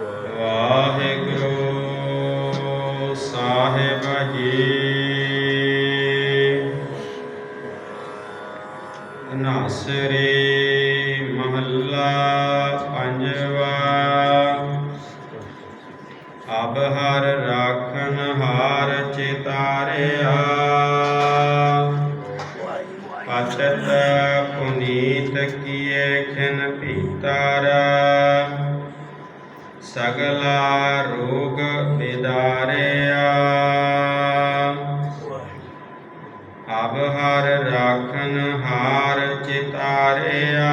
ਵਾਹਿਗੁਰੂ ਸਾਹਿਬ ਜੀ ਨਾਸਰੇ ਮਹੱਲਾ ਪੰਜਵਾ। ਅਬ ਹਰ ਰਾਖਨ ਹਾਰ ਚਿਤਾਰਿਆ। ਪਤਤ ਪੁਨੀਤ ਕੀਏ ਖਿਨ ਪੀਤਾਰਾ। ਸਗਲਾ ਰੋਗ ਬਿਦਾਰਿਆ। ਅਬ ਹਰ ਰਾਖਨ ਹਾਰ ਚਿਤਾਰਿਆ।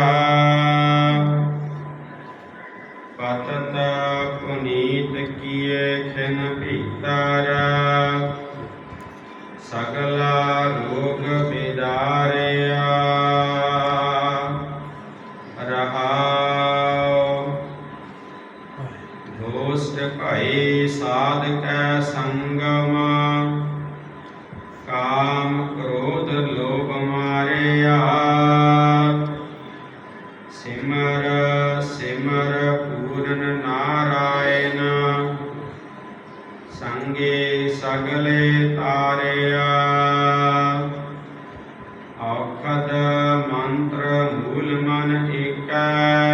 ਦੋਸਤ ਭਈ ਸਾਧ ਸੰਗਮ, ਕਾਮ ਕ੍ਰੋਧ ਲੋਭ ਮਾਰਿਆ ਸਿਮਰ ਸਿਮਰ ਪੂਰਨ ਨਾਰਾਇਣ, ਸੰਗੇ ਸਗਲੇ ਤਾਰਿਆ ਔਖਦ ਮੰਤਰ ਮੂਲ ਮਨ ਏਕੈ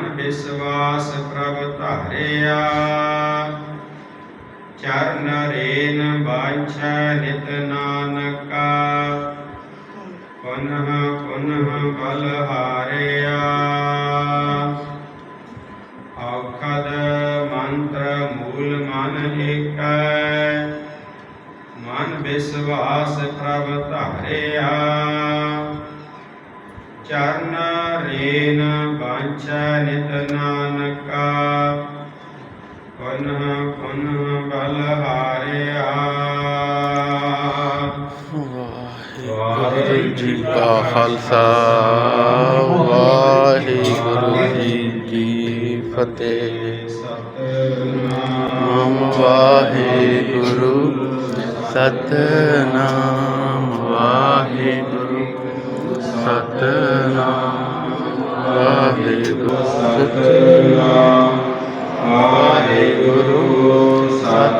ਮਨ ਵਿਸਵਾਸ ਪ੍ਰਭ ਧਾਰਿਆ। ਚਰਨ ਰੇਨ ਬਾਛੈ ਨਿਤ ਨਾਨਕਾ। ਪੁਨః ਪੁਨః ਬਲ ਹਾਰਿਆ। ਔਖਦ ਮੰਤਰ ਮੂਲ ਮਨ ਏਕੈ ਮਨ ਵਿਸਵਾਸ ਪ੍ਰਭ ਧਾਰਿਆ। ਚਰਨ ਰੇਨ ਬਾਛੈ ਨਿਤ ਨਾਨਕਾ ਪੁਨః ਪੁਨః ਬਲ ਹਾਰਿਆ ਵਾਹਿਗੁਰੂ ਜੀ ਕਾ ਖਾਲਸਾ ਵਾਹਿਗੁਰੂ ਜੀ ਕੀ ਫਤਿਹ ਨਾਮ ਵਾਹਿਗੁਰੂ ਸਤਨਾਮ ਵਾਹਿਗੁਰੂ ਸਤਨਾਮ